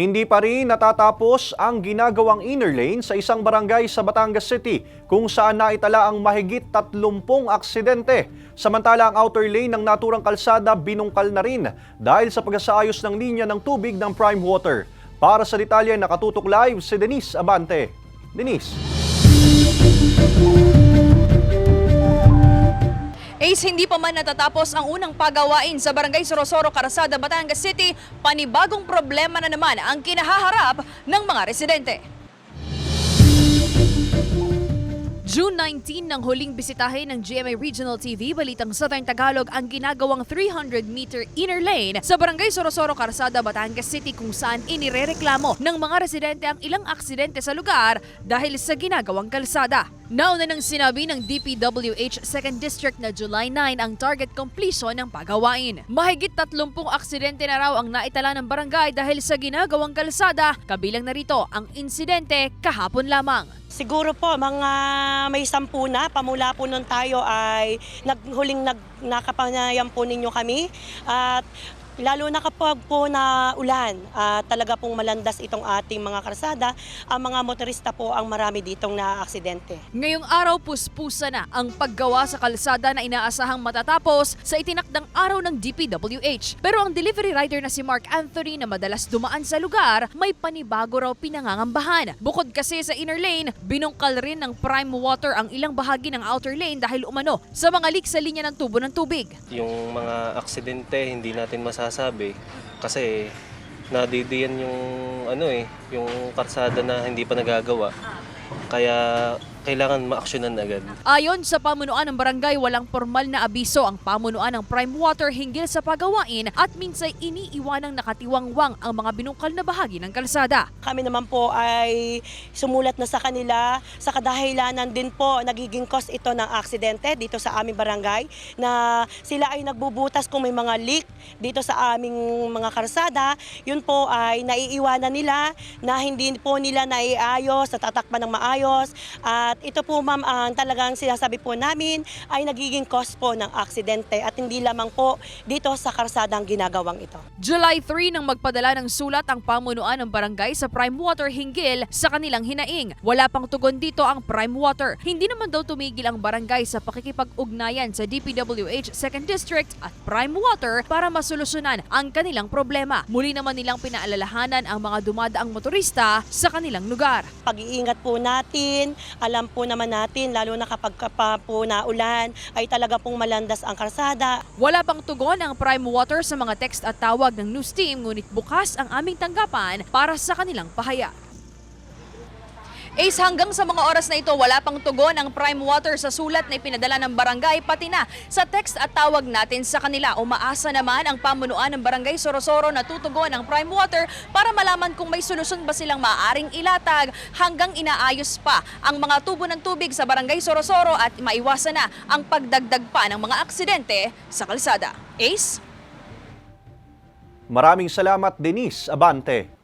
Hindi pa rin natatapos ang ginagawang inner lane sa isang barangay sa Batangas City kung saan naitala ang mahigit 30 aksidente. Samantala ang outer lane ng naturang kalsada binungkal na rin dahil sa pagsaayos ng linya ng tubig ng Prime Water. Para sa detalye nakatutok live si Denise Abante. Denise. Ace, hindi pa man natatapos ang unang pagawain sa Barangay Sorosoro, Carasada, Batangas City, panibagong problema na naman ang kinahaharap ng mga residente. June 19 nang huling bisitahin ng GMA Regional TV Balitang Southern Tagalog ang ginagawang 300-meter inner lane sa Barangay Sorosoro, Carasada, Batangas City kung saan inirereklamo ng mga residente ang ilang aksidente sa lugar dahil sa ginagawang kalsada. Nauna nang sinabi ng DPWH 2nd District na July 9 ang target completion ng pagawain. Mahigit 30 aksidente na raw ang naitala ng barangay dahil sa ginagawang kalsada, kabilang na rito ang insidente kahapon lamang. Siguro po, mga may sampu na, pamula po nun tayo ay naghuling nag, nakapanayam po ninyo kami. At lalo na kapag po na ulan, at talaga pong malandas itong ating mga karsada, ang mga motorista po ang marami ditong na-aksidente. Ngayong araw puspusa na ang paggawa sa kalsada na inaasahang matatapos sa itinakdang araw ng DPWH. Pero ang delivery rider na si Mark Anthony na madalas dumaan sa lugar, may panibago raw pinangangambahan. Bukod kasi sa inner lane, binungkal rin ng prime water ang ilang bahagi ng outer lane dahil umano sa mga leak sa linya ng tubo ng tubig. Yung mga aksidente hindi natin masasabi kasi nadidiyan yung ano eh, yung karsada na hindi pa nagagawa. Kaya kailangan maaksyonan agad. Ayon sa pamunuan ng barangay, walang formal na abiso ang pamunuan ng Prime Water hinggil sa pagawain at minsay iniiwanang nakatiwangwang ang mga binungkal na bahagi ng kalsada. Kami naman po ay sumulat na sa kanila sa kadahilanan din po nagiging cause ito ng aksidente dito sa aming barangay na sila ay nagbubutas kung may mga leak dito sa aming mga karsada. Yun po ay naiiwanan nila na hindi po nila naiayos, natatakpan ng maayos. At ito po ma'am ang talagang sinasabi po namin ay nagiging cause po ng aksidente at hindi lamang po dito sa karsadang ginagawang ito. July 3 nang magpadala ng sulat ang pamunuan ng barangay sa Prime Water hinggil sa kanilang hinaing. Wala pang tugon dito ang Prime Water. Hindi naman daw tumigil ang barangay sa pakikipag-ugnayan sa DPWH 2nd District at Prime Water para masolusyonan ang kanilang problema. Muli naman nilang pinaalalahanan ang mga dumadaang motorista sa kanilang lugar. pag-iingat po natin, alam po naman natin, lalo na kapag ka pa po na ay talaga pong malandas ang karsada. Wala pang tugon ang Prime Water sa mga text at tawag ng news team ngunit bukas ang aming tanggapan para sa kanilang pahayag. Ace, hanggang sa mga oras na ito, wala pang tugon ang Prime Water sa sulat na ipinadala ng barangay, pati na sa text at tawag natin sa kanila. Umaasa naman ang pamunuan ng barangay Sorosoro na tutugon ang Prime Water para malaman kung may solusyon ba silang maaaring ilatag hanggang inaayos pa ang mga tubo ng tubig sa barangay Sorosoro at maiwasan na ang pagdagdag pa ng mga aksidente sa kalsada. Ace? Maraming salamat Denise Abante.